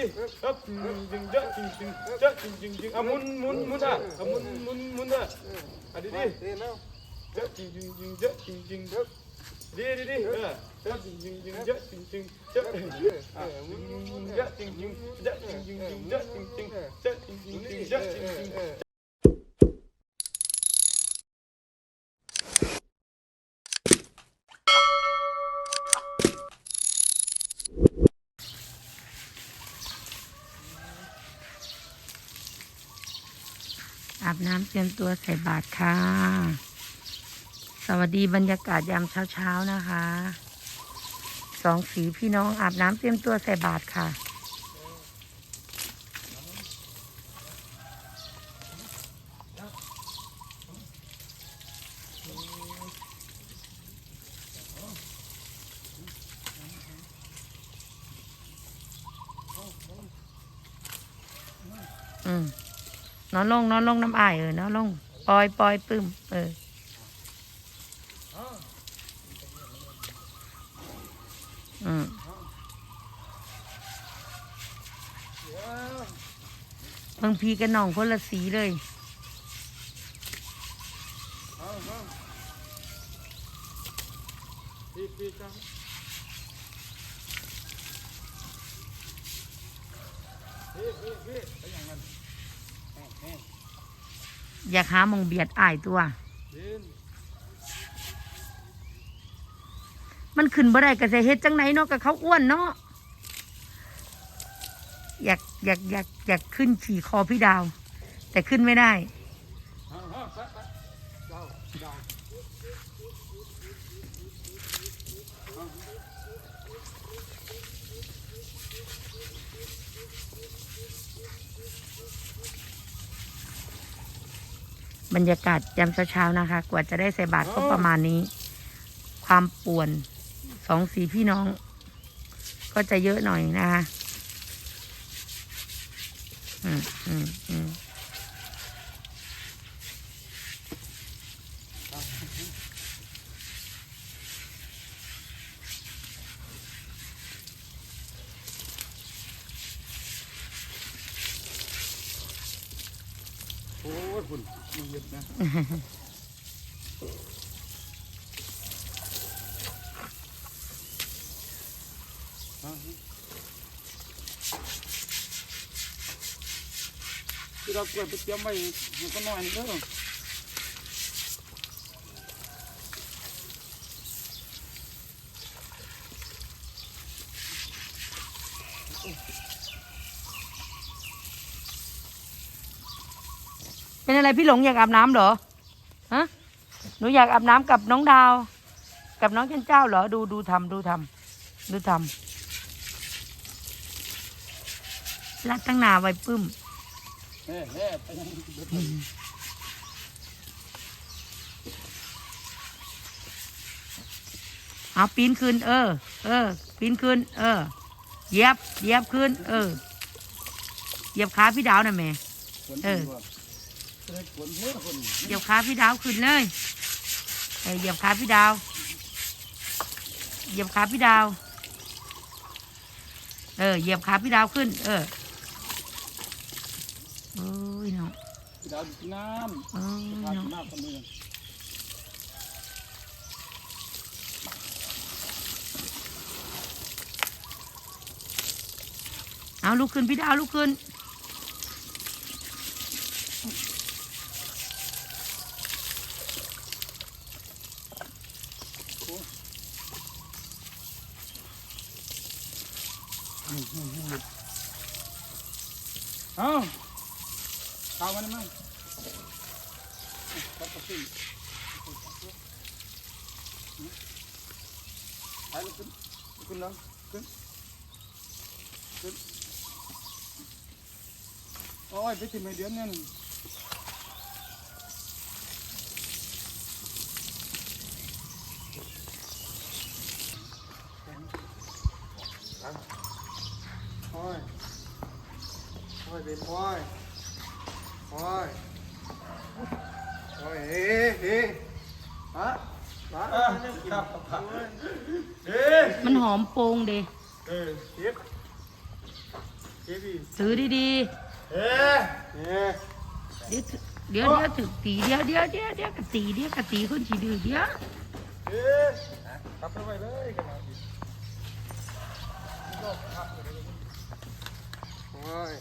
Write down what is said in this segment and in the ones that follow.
จึงจึงเยอะจึงจึงเยอะจึงจึงจึงอะมุนมุนมุนอะอะมุนมุนมุนอะอะดีดีเยอะจึงจึงจึงเยอะจึงจึงดีดีดีเออเยอะจึงจึงจึงเยอะจึงจึงเยอะจึงจึงเยอะจึงจึงเยอะจึงจึงเยอะจึงจึงเยอะจึงจึงเยอะจึงจึง น้ำเตรียมตัวใส่บาตรค่ะ สวัสดีบรรยากาศยามเช้าๆนะคะ สองสีพี่น้องอาบน้ำเตรียมตัวใส่บาตรค่ะอืม อนลงนอนลงน้ำอายเออนอนลงปล่อยปล่อยปึ้มเอออืมบางพีกับน้องคนละสีเลย Di, di, kang. อยา กหาหมองเบียดอายตัว Din. มันขึ้นบ่ได้ก็จะเฮ็ดจังไหนเนาะกับเขาอ้วนเนาะอยากอยากอยากอยากขึ้นขี่คอพี่ดาว แต่ขึ้นไม่ได้ บรรยากาศยามเช้าๆนะคะ กว่าจะได้ใส่บาตรก็ประมาณนี้ ความป่วนสองสีพี่น้อง ก็จะเยอะหน่อยนะคะ อืมอืมอืม โอ้ยคุณมั นะที่เราเกิดไปเตรียมไว้มันก็น้อยนิดเดียว เป็นอะไรพี่หลงอยากอาบน้ำเหรอฮะหนูอยากอาบน้ำกับน้องดาว กับน้องเจนเจ้าเหรอดูดูทำดูทำดูทำรัดตั้งนาไว้ปึ้มเฮ้เปยังเบิดเลยเอาปีนขึ้น เออ เออ ปีนขึ้น เออเยียบเยียบขึ้น เออเยียบขาพี่ดาวน่ะแม่เออ เยอะคนเหยียบขาพี่ดาวขึ้นเลยเออเหยียบขาพี่ดาวเหยียบขาพี่ดาว เออเหยียบขาพี่ดาวขึ้น เออโอ้ยเนาะดาวน้โอ้ยำน้เนาะำน้ำคนนี้เอาลุกขึ้นพี่ดาวลุกขึ้น หุ่นหุ่นเอ้าตามันมั้งตัดกระสิไปลุกขึ้นลุกขึ้นแล้วขึ้นขึ้นโอ้ยไปถึงไม่เดือนเนี่ย โอ้ยเป็นโอ้ยโอ้ยโอ้ยเฮ้เฮ้ฮะฮะครับเอ๊ะมันหอมโปงเดเออเจ็บเจ็พี่พี่ถือดีเอ๊ะเอ๊ะๆเดี๋ยวเดี๋ยวเดี๋ยวถึกตีเดี๋ยวเดี๋ยวเดี๋ยวเดี๋ยวกะตีเดี๋ยวกะตีคนฉีดื้อเดี๋ยวเอ๊ะกลับไปไว้เลยกันนะโอ้ย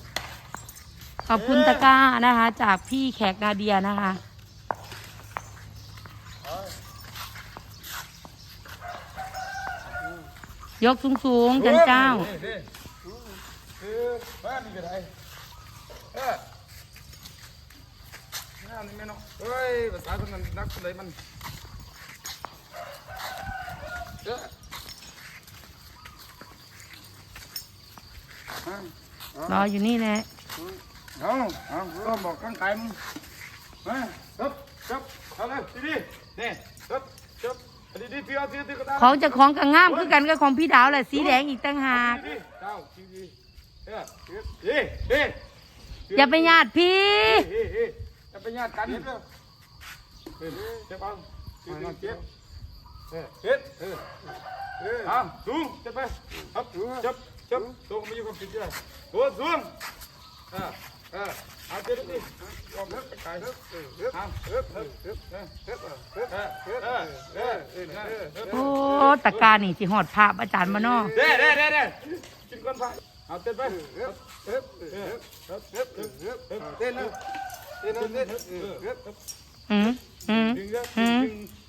ขอบคุณตะกร้านะคะ จากพี่แขกนาเดียนะคะ ยกสูงๆจันเจ้า คือบ้านนี่ก็ได้เออน้านี่แม่เนาะเฮ้ยภาษาคนนั้นนักคนใดมันเออรออยู่นี่แหละ เอาเอาก็บอกข้างกายมึงมาจับจับเอาเลยดีๆนี่จับจับดีๆพี่เอาดีๆก็ได้ของเจะของกังงามคือกันกับของพี่ดาวแหละสีแดงอีกต่างหากดีๆเจ้าดีๆเออเฮ้เฮ้อย่าไปญาติพี่เฮ้เฮ้จะไปญาติกันเห็นเด้อเฮ้เจ็บเอามาเจ็บเฮ้เฮ็ดเออเอ๊ะเอาสูงจับไปครับจับจับตัวมาอยู่กับผิดเลยตัวสูงเออ เออเอาเจ็ดิยอมเลิกไปไกลเลิกเออเลิกเอาเลิกเลิกเลิกเลิกเลิกเลิกเออเออเออเออเออเออโอ้ตะกร้านี่สิหอดภาพอาจารย์มาเนาะเด้เด้เด้เด้กินก่อนไปเอาเต้นไปเอ๊ะเอ๊ะเอ๊ะเอ๊ะเอ๊ะเต้นนะเต้นนะเต้นเอ๊ะเอ๊ะอืมอืมอืม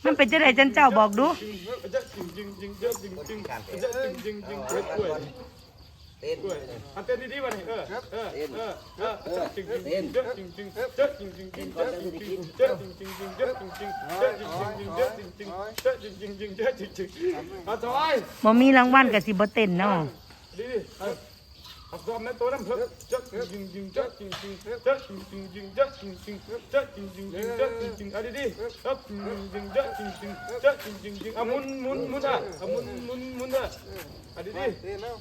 มันเป็นจะไดจันเจ้าบอกดู เต้นกล้วยเอาเต้นดีๆวันนี้เออเออเออเออจะจริงจริงจริงจะจริงจริงจะจริงจริงจริงจะจริงจริงจะจริงจริงจริงจะจริงจริงจะจริงจริงจะจริงจริงจะจริงจริงจริงจะจริงจริงเอาถอยบ่มีรางวัลกับสิบ่เต้นเนาะดีดิเอาซ้อมในตัวน้ำเพิ่มจะจริงจริงจะจริงจริงจะจริงจริงจริงจะจริงจริงจะจริงจริงจะจริงจริงเอาดีดิจะจริงจริงจะจริงจริงจะจริงจริงจริงเอามุนมุนมุนอะเอามุนมุนมุนอะเอาดีดิเต้นแล้วจะจริงจริงจริงจะจริงจริงจะดีดีดีเออจะจริงจริงจริงจะจริงจริงจะจะจริงจริงจะจริงจริงจะจริงจริงจะจริงจริงจะจริงจริงจะจริงจริงจะจริงจริงจะจริงจริงจะจริงจริงจะจริงจริง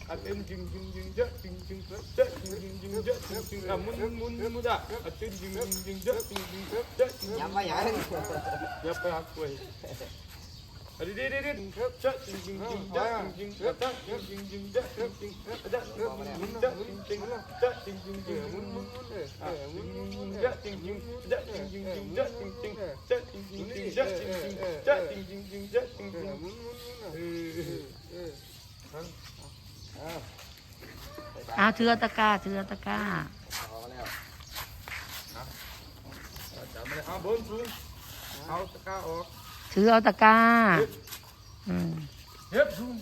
atem jing jing jing ja jing jing ja jing jing jing ja jing jing ja mun mun mun mun da atem jing jing jing ja jing jing ja jing jing apa ya apa aku ini đi เออเอาถือเอาตะกร้าถือตะกร้าพอแล้วจับมาเลยเอาบนสูงเอาตะก้าออกถือเอาตะกร้าอืมเฮ็ดสูง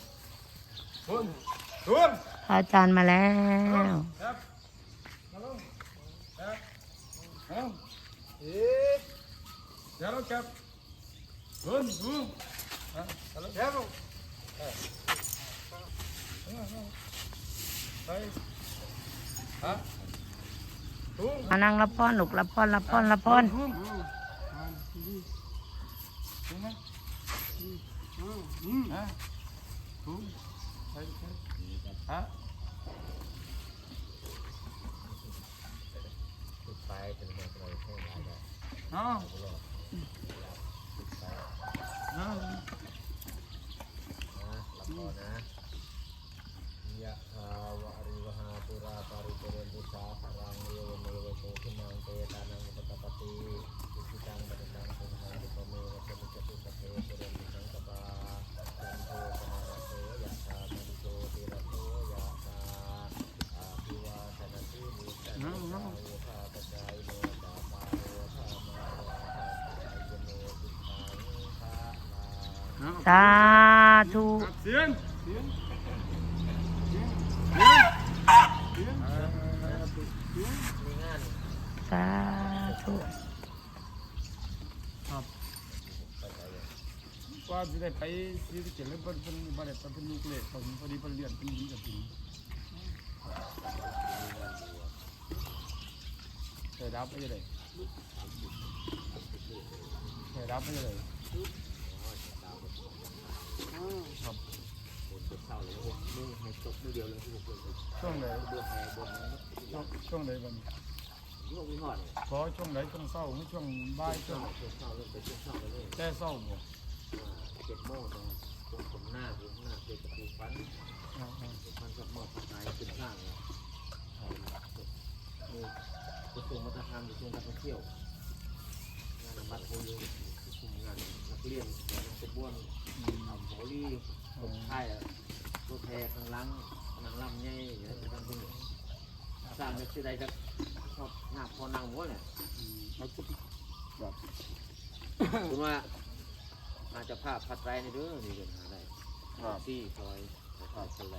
บนสูงอาจารย์มาแล้วครับมาลงครับเอาเอ๊ะเดี๋ยวเราจับบนสูงอะเอาแล้ว มานั่งรับพอหนุกรับพรรับพรรับพรน้องาธุสียงสาธุว่าจะได้ไปซื้อเก็บเล่นเป็นเป็นบริษัทเนลูกเล็กผมพอดีเป็นเรียนเป็นหญิกับหญิงเคยรับไปเลยเคยรับไปเลย ช่วงไหนเดือดแพ้บนนั้นช่วงช่วงไหนวันยกวิหอดเลยขอช่วงไหนช่วงเศร้าหรือช่วงบ่ายช่วงงเช้าเริ่มไปช่วงเช้าเลยแกเศร้าบ่เจ็ดโมงตรงตรงผมหน้าผมหน้าเจ็ดประตูฟันอ่าอ่ามันกับหมอดทายขึ้นข้างเลยกระทรวงวัฒนธรรมกระทรวงการท่องเที่ยวงานบัตรโอยูคุมงานนักเรียนงานเป็นบ้วน อืมทำโมลี่ตกท้ายรถแพข้างหลังนางลำใหญ่อย่างนี้ทำที่นี่สร้างในที่อใดจะชอบหน้าพอนางม้วนเนี่ยเอาทุกแบบคุณว่าอาจจะภาพพัดไรในเด้องนี่เป็นหาได้ซี่ซอยซอยคนไร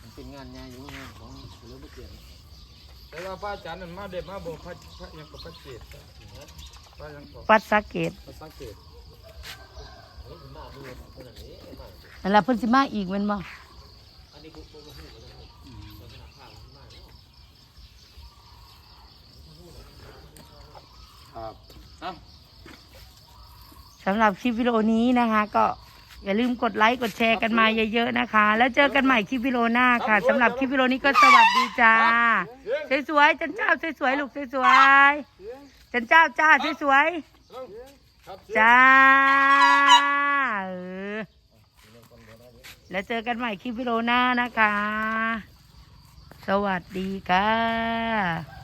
มันเป็นงานใหญ่อยู่งานของเรื่องไม่เกี่ยนแต่ว่าพระอาจารย์นั่นมาเด็ดมาบ่พระพระยังกับพระเกศพระยังกับวัดสะเกตพระสังเกต เฮ้ยหน้ามือขนาดนี้มากนั่นล่ะเพิ่นสิมาอีกแม่นบ่อันนี้ปุ๊บปุ๊บปุ๊บปุ๊บปุ๊บขนาดข้าวมากแล้วครับเอ้าสำหรับคลิปวิดีโอนี้นะคะ ก็อย่าลืมกดไลค์กดแชร์กันมาเยอะๆนะคะ แล้วเจอกันใหม่คลิปวิดีโอหน้าค่ะสำหรับคลิปวิดีโอนี้ก็สวัสดีจ้าสวยๆจันเจ้าสวยๆลูกสวยๆจันเจ้าจ้าสวยครับๆ จ้าเออแล้วเจอกันใหม่คลิปวิดีโอหน้านะคะ สวัสดีค่ะ